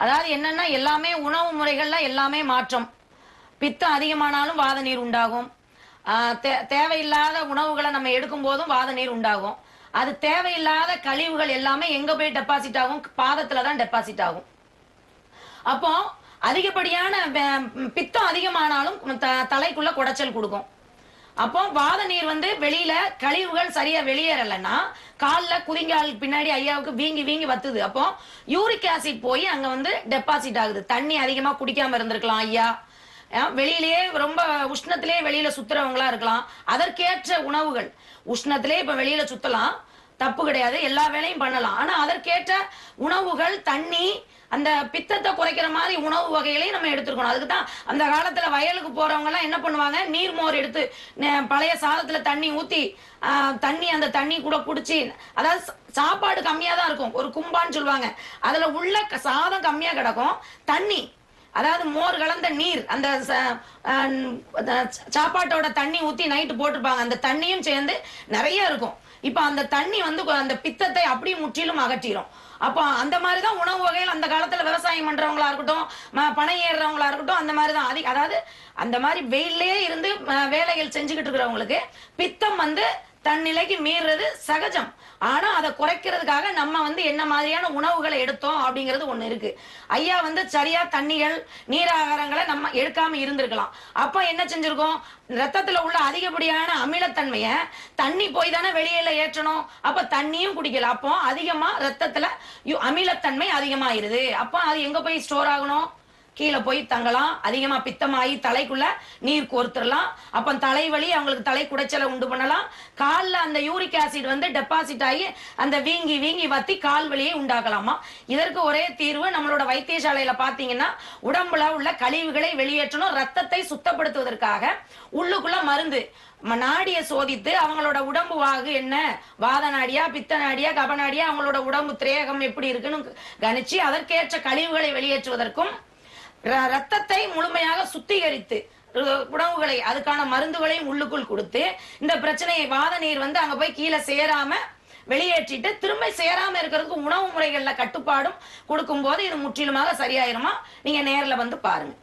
அதாவது என்னன்னா எல்லாமே உணவு முறைகள்ல எல்லாமே மாற்றம். பித்தம் அதிகமானாலும் வாத நீர் உண்டாகும். தே- தேவையில்லாத உணவுகளை நம்ம எடுக்கும் போதும் வாத நீர் உண்டாகும். அது தேவையில்லாத கழிவுகள் எல்லாமே எங்க போய் டெபாசிட் ஆகும்? பாதத்துல தான் டெபாசிட் ஆகும். அப்போ அதிகப்படியான பித்தம் அதிகமானாலும் த- தலைக்குள்ள குடைச்சல் கொடுக்கும். அப்போ வாத நீர் வந்து வெளியில கழிவுகள் சரியா வெளியேறலைன்னா கால்ல குதிங்கால் பின்னாடி ஐயாவுக்கு வீங்கி வீங்கி வத்துது. அப்போ யூரிக் ஆசிட் போய் அங்க வந்து டெபாசிட் ஆகுது. தண்ணி அதிகமா குடிக்காம இருந்திருக்கலாம் ஐயா. வெளியிலேயே ரொம்ப உஷ்ணத்திலேயே வெளியில சுத்துறவங்களா இருக்கலாம். அதற்கேற்ற உணவுகள். உஷ்ணத்திலே இப்ப வெளியில சுத்தலாம். தப்பு கிடையாது. எல்லா வேலையும் பண்ணலாம். ஆனா அதற்கேற்ற உணவுகள் தண்ணி அந்த பித்தத்தை குறைக்கிற மாதிரி உணவு வகைகளையும் நம்ம எடுத்துருக்கணும். அதுக்கு தான் அந்த காலத்துல வயலுக்கு போறவங்க எல்லாம் என்ன பண்ணுவாங்க? நீர் மோர் எடுத்து பழைய சாதத்துல தண்ணி ஊத்தி தண்ணி அந்த தண்ணி கூட குடிச்சு அதாவது சாப்பாடு கம்மியா தான் இருக்கும். ஒரு கும்பான்னு சொல்லுவாங்க. அதுல உள்ள க- சாதம் கம்மியா கிடக்கும். தண்ணி அதாவது மோர் கலந்த நீர் அந்த ச- அந்த சாப்பாட்டோட தண்ணி ஊத்தி நைட்டு போட்டிருப்பாங்க. அந்த தண்ணியும் சேர்ந்து நிறைய இருக்கும். இப்ப அந்த தண்ணி வந்து அந்த பித்தத்தை அப்படியே முற்றிலும் அகற்றிடும் அப்போ அந்த மாதிரி தான் உணவு வகையில் அந்த காலத்துல விவசாயம் பண்றவங்களா இருக்கட்டும் பணம் பனை ஏறுறவங்களா இருக்கட்டும் அந்த மாதிரி தான் அதிக அதாவது அந்த மாதிரி வெயிலே இருந்து வேலைகள் செஞ்சுக்கிட்டு இருக்கிறவங்களுக்கு பித்தம் வந்து தன் நிலைக்கு மீறுறது சகஜம். ஆனா அதை குறைக்கிறதுக்காக நம்ம வந்து என்ன மாதிரியான உணவுகளை எடுத்தோம் அப்படிங்கிறது ஒண்ணு இருக்கு. ஐயா வந்து சரியா தண்ணிகள் நீராகாரங்களை நம்ம எடுக்காம இருந்திருக்கலாம். அப்ப என்ன செஞ்சிருக்கோம்? ரத்தத்துல உள்ள அதிகப்படியான அமிலத்தன்மைய தண்ணி போய் தானே வெளியில ஏற்றணும். அப்ப தண்ணியும் குடிக்கல. அப்போ அதிகமா ரத்தத்துல அமிலத்தன்மை அதிகமாயிருது. அப்போ அது எங்க போய் ஸ்டோர் ஆகணும்? கீழே போய் தங்கலாம். அதிகமா பித்தமாகி தலைக்குள்ள நீர் கோர்த்துடலாம் அப்ப தலைவலி அவங்களுக்கு தலை குடைச்சலை உண்டு பண்ணலாம். காலில் அந்த யூரிக் ஆசிட் வந்து டெபாசிட் ஆகி அந்த வீங்கி வீங்கி வத்தி கால் வலியை உண்டாக்கலாமா? இதற்கு ஒரே தீர்வு நம்மளோட வைத்தியசாலையில பாத்தீங்கன்னா உடம்புல உள்ள கழிவுகளை வெளியேற்றணும் ரத்தத்தை சுத்தப்படுத்துவதற்காக உள்ளுக்குள்ள மருந்து. நாடியை சோதித்து அவங்களோட உடம்பு வாகு என்ன? வாத நாடியா பித்த நாடியா கபநாடியா அவங்களோட உடம்பு திரேகம் எப்படி இருக்குன்னு கணிச்சு அதற்கேற்ற கழிவுகளை வெளியேற்றுவதற்கும் ரத்தத்தை முழுமையாக சுத்திகரித்து உணவுகளை அதுக்கான மருந்துகளையும் உள்ளுக்குள் கொடுத்து இந்த பிரச்சனையை வாத நீர் வந்து அங்க போய் கீழே சேராம வெளியேற்றிட்டு திரும்ப சேராம இருக்கிறதுக்கு உணவு முறைகள்ல கட்டுப்பாடும் கொடுக்கும் போது இது முற்றிலுமாக சரியாயிருமா? நீங்க நேர்ல வந்து பாருங்க.